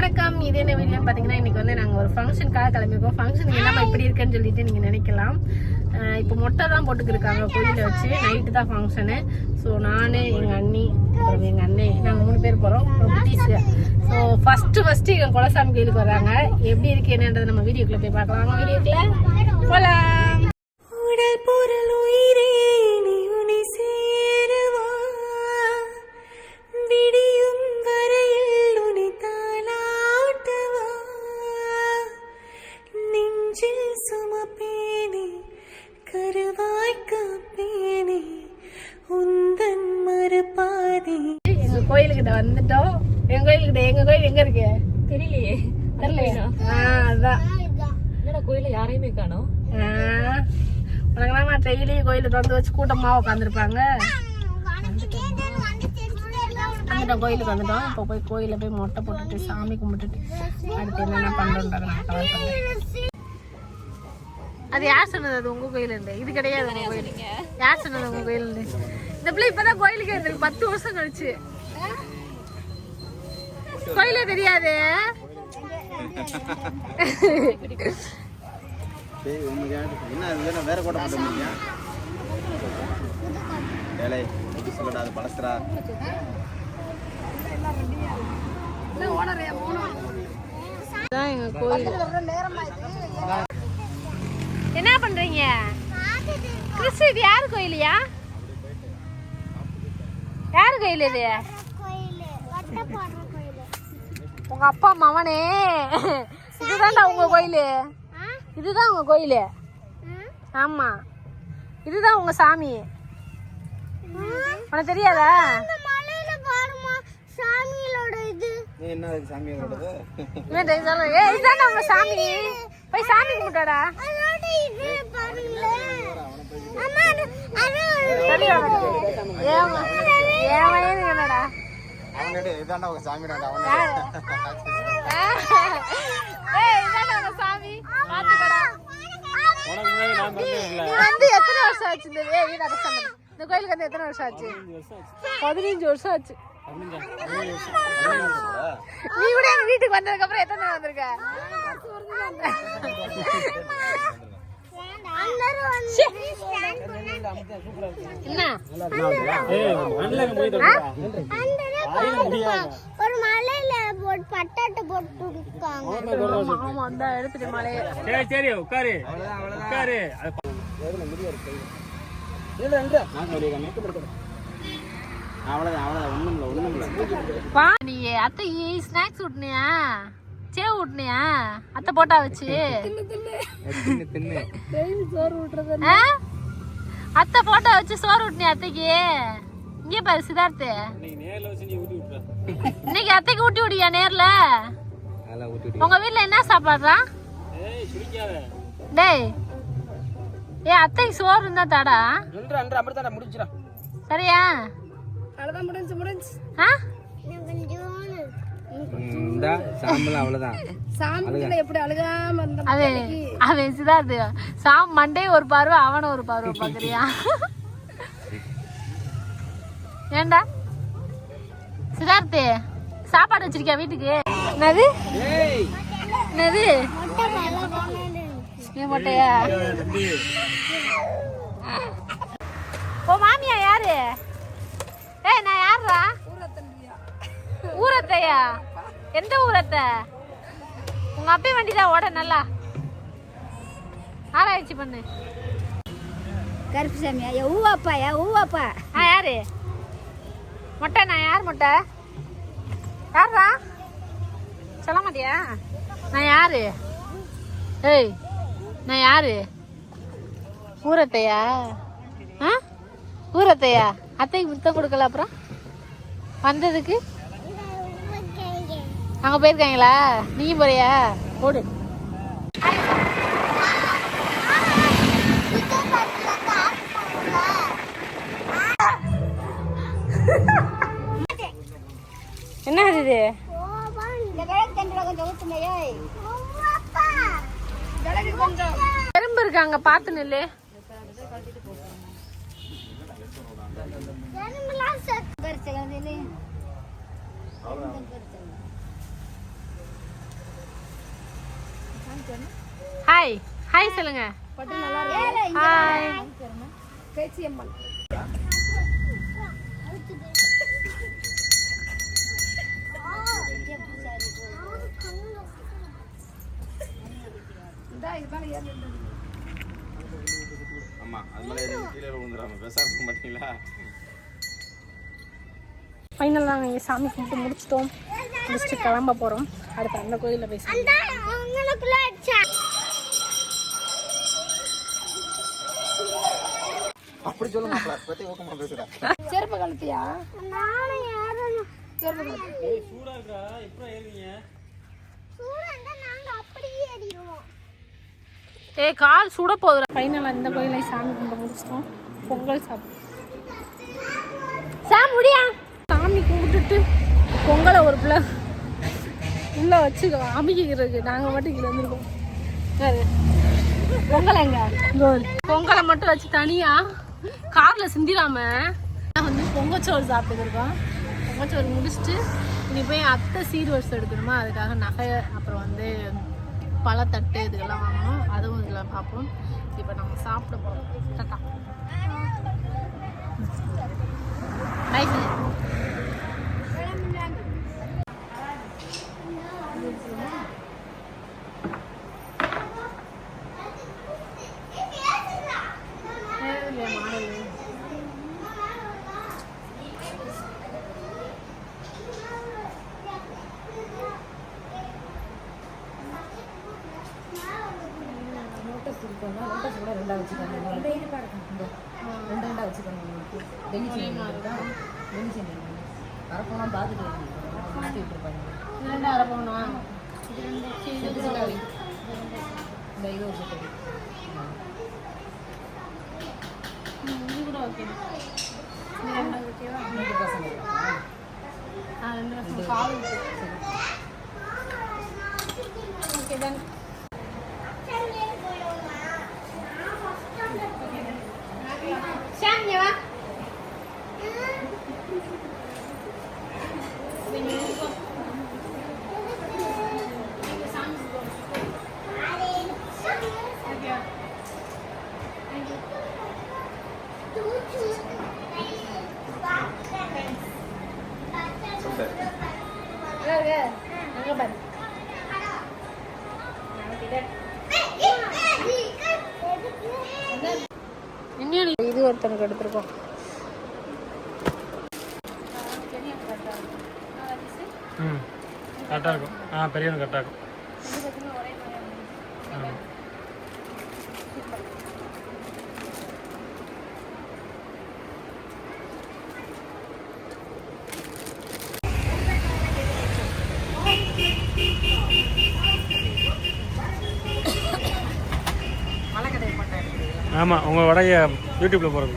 வணக்கம். இது என்ன வீடியோ பார்த்தீங்கன்னா இன்னைக்கு வந்து நாங்கள் ஒரு ஃபங்க்ஷனுக்காக கிளம்பிருக்கோம் ஃபங்க்ஷன் என்னம்மா இப்படி இருக்குன்னு சொல்லிட்டு நீங்கள் நினைக்கலாம். இப்போ மொட்டை தான் போட்டுக்கிருக்காங்க கோயிலில் வச்சு. நைட்டு தான் ஃபங்க்ஷனு ஸோ நான் எங்கள் அண்ணி அப்புறம் எங்கள் அண்ணே நாங்கள் மூணு பேர் போகிறோம் அப்புறம் குட்டீஸு. ஸோ ஃபஸ்ட்டு ஃபஸ்ட்டு எங்கள் குலசாமி கோயிலுக்கு வராங்க. எப்படி இருக்கு என்னன்றதை நம்ம வீடியோக்குள்ளே போய் பார்க்கலாம். வீடியோக்குள்ளே போகலாம் கோயிலுக்கிட்ட வந்துட்டோம். எங்கள் கோயிலுக்கிட்ட எங்கள் கோயில் எங்கே இருக்கு? தெரியலையே. தெரியலையா. ஆ அதான். என்னடா கோயில யாரையுமே காணோம்? டெய்லி கோயிலுக்கு வந்து வச்சு கூட்டமாக உட்காந்துருப்பாங்க வந்துட்டோம் கோயிலுக்கு வந்துட்டோம். இப்போ போய் கோயிலில் போய் மொட்டை போட்டுட்டு சாமி கும்பிட்டுட்டு அடுத்து என்னென்ன பண்ணுறோன்றதை நான் கவர் பண்ணுறேன் அது யார் சொன்னது? அது உங்கள் கோயிலுண்டு. இது கிடையாது கோயில். யார் சொன்னது உங்கள் கோயிலுண்டு? இந்த பிள்ளை இப்போ தான் கோயிலுக்கு வந்திருக்கு. பத்து வருஷம் கழிச்சு கோயிலே தெரியாது டேய், உனக்கு யாரு- என்ன இது என்ன வேற கோட்டை போட்டு வந்தீங்க? ஏலே, எப்படி சொல்லடா, அது பழசுடா. இதான் எங்க கோயில். என்ன பண்றீங்க? கிறிஸ்து இது யாரு கோயிலியா? யாரு கோயில் இது? உங்க அப்பா மவனே இதுதான்டா உங்க கோயிலு. இதுதான் உங்க கோயிலு. ஆமா. இதுதான் உங்க சாமி. உனக்கு தெரியாதா? என்ன சாமியோடது? ஏய், இதுதான்டா உங்க சாமி. போய் சாமி கும்பிட்டாடா. என்னடா? அவன் கேட்டு, இதான்டா உங்க சாமிடாடா, அவன் ஏய், இதான்டா உங்க சாமி? பாத்துக்கடா நீ வந்து எத்தனை வருஷம் ஆச்சு இந்த ஏய், வீடு பண்ணு. இந்த கோயிலுக்கு வந்து எத்தனை வருஷம் ஆச்சு? பதினஞ்சு வருஷம் ஆச்சு. நீ கூட எங்க வீட்டுக்கு வந்ததுக்கு அப்புறம் எத்தனை நாள் வந்திருக்க? ச்சே. என்ன ஒரு மலையில போட்டு பட்டாட்டு போட்டு இருக்காங்க ஆமா, ஆமா அந்த எடுத்துட்டு மலையை. சரி சரி உட்காரு. உட்காரு. அவ்வளவுதான், அவ்வளவுதான், நீ அத்தைக்கு ஸ்நாக்ஸ் விட்டுனியா சேவ் விட்டுனியா அத்தை போட்டா வச்சு. ஆ? அத்தை போட்டோ வச்சு சோறு விட்டுனியா அத்தைக்கு? இங்கே பாரு சித்தார்த்து. இன்னைக்கு அத்தைக்கு ஊட்டி விடியா நேர்ல? உங்க வீட்ல என்ன சாப்பாடுறா? டேய். ஏ அத்தைக்கு சோறு இருந்தா தாடா. சரியா? ஆ? இந்தா, சாம்பல் அவ்வளவுதான். அது அவன் சிதார்த்து சாம் மண்டே ஒரு பார்வை அவன ஒரு பார்வை பாக்குறியா? ஏண்டா? சிதார்த்து சாப்பாடு வச்சிருக்கியா வீட்டுக்கு? என்னது? என்னது? மொட்டையா? ஓ மாமியா யாரு? ஏய் நான் யாருடா ஊரத்தையா? எந்த ஊரத்தை உங்க அப்பே வண்டி தான் ஓட நல்லா. ஆராய்ச்சி பண்ணு. கருப்பு சாமியா ஊவாப்பாயா ஊவாப்பா? ஆ யாரு? மொட்டை நான் யார் மொட்டை? யாரா சொல்ல மாட்டியா நான் யாரு? ஏய் நான் யாரு? ஊரத்தையா? ஆ? ஊரத்தையா? அத்தைக்கு முத்தம் கொடுக்கல அப்புறம்? வந்ததுக்கு? அங்கே போயிருக்காங்களா? நீங்க போறியா? போடு. என்ன இது? எறும்பு இருக்காங்க பாத்து நில்லு. எறும்புலாம் செத்து ஹாய் ஹாய் சொல்லுங்க. ஹாய் ஆமா அது மேலே கீழே விழுந்துடாம பேசாம மாட்டீங்களா? ஃபைனல் நாங்கள் இங்கே சாமி கும்பிட்டு முடிச்சிட்டோம். முடிச்சுட்டு கிளம்ப போகிறோம் அடுத்து அந்த கோயிலில் போய் அப்படி சொல்ல மாட்டல பத்தி ஊக்கமா பேசுறா செருப்பு கழுத்தியா நானும் யாரும் செருப்பு கழுத்து சூடாண்டா நாங்க அப்படியே அடிடுவோம் ஏ கால் சுட போகுதுடா. ஃபைனலாக இந்த கோயிலை சாமி கும்பிட்டு முடிச்சிட்டோம். பொங்கல் சாப்பிட்டு சாமி முடியா சாமி கும்பிட்டுட்டு பொங்கலை ஒரு பிள்ளை உள்ள வச்சு அமுக்கிக்கிறதுக்கு நாங்கள் மட்டும் இங்கே வந்துருக்கோம். யாரு? பொங்கல் எங்க? பொங்கலை மட்டும் வச்சு தனியா? கார்ல சிந்திராம வந்து பொங்கச்சோறு சாப்பிட்டுருக்கோம் பொங்கச்சோறு முடிச்சுட்டு இனி போய் அத்தை சீர் வரிசை எடுக்கணுமா? அதுக்காக நகை அப்புறம் வந்து பழத்தட்டு இதுக்கெல்லாம் வாங்கணும். அதுவும் இதில் பார்ப்போம். இப்போ நம்ம சாப்பிட போகிறோம் பை வரப்போலாம் பார்த்துட்டு மாற்றி விட்டுருப்பாங்க இரண்டு அரை இந்த இது வச்சுட்டு இது கூட ஓகே இது ரெண்டு ஓகேவா ரெண்டு பசங்க ஆ ரெண்டு ரசம் பால் ஓகே தான் ஷாம் இங்க வா அங்க பாரு இன்னும் இது ஒருத்தனுக்கு எடுத்திருக்கோம். ம் கரெக்டாக இருக்கும். ஆ பெரியவன் கரெக்டாக இருக்கும். ஆமாம் உங்கள் வடைய யூடியூப்பில் போகிறது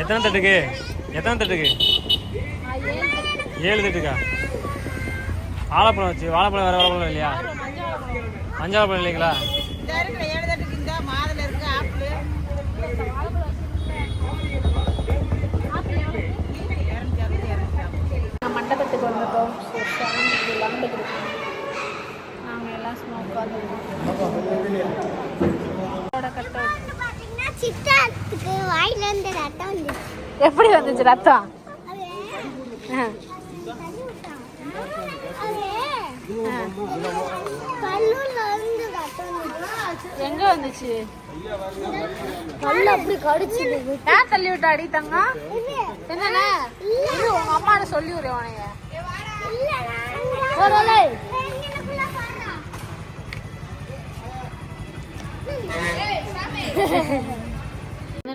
எத்தனை தட்டுக்கு? எத்தனை தட்டுக்கு. ஏழு தட்டுக்கா? வாழைப்பழம் வச்சு வாழைப்பழம் வேறு வாழைப்பழம் இல்லையா? மஞ்சள் பழம் இல்லைங்களா? மண்டபத்துக்கு வந்துட்டோம் ஸோ சாமிக்கு கொடுக்கணும் நாங்கள் எல்லாம் சும்மா உட்காந்துருக்கோம் எப்படி வந்துச்சு ரத்தம்? ஆ. எங்க வந்துச்சு? கல்லு அப்படி கடிச்சுது. ஏன் தள்ளி விட்டு அடி தங்கம்? என்னண்ணே? இது உங்க அம்மாட்ட சொல்லி விடுறேன் உனைய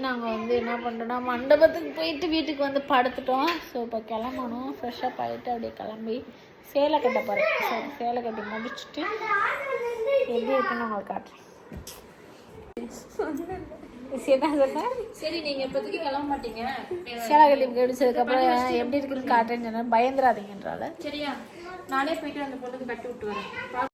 நாங்கள் வந்து என்ன பண்ணுறோம்னா மண்டபத்துக்கு போயிட்டு வீட்டுக்கு வந்து படுத்துட்டோம். ஸோ இப்போ கிளம்பணும். ஃப்ரெஷ்ஷப் ஆகிட்டு அப்படியே கிளம்பி சேலை கட்ட போகிறேன் ஸோ சேலை கட்டி முடிச்சுட்டு எப்படி இருக்குன்னு உங்களுக்கு காட்டுறேன். சரி நீங்க இப்போதைக்கு கிளம்ப மாட்டீங்க. சேலை கட்டி முடிச்சதுக்கப்புறம் எப்படி இருக்குன்னு காட்டுறேன்னு சொன்னேன் பயந்துடாதீங்கன்றால சரியா? நானே போயிட்டு அந்த பொண்ணுக்கு கட்டி விட்டு வரேன்.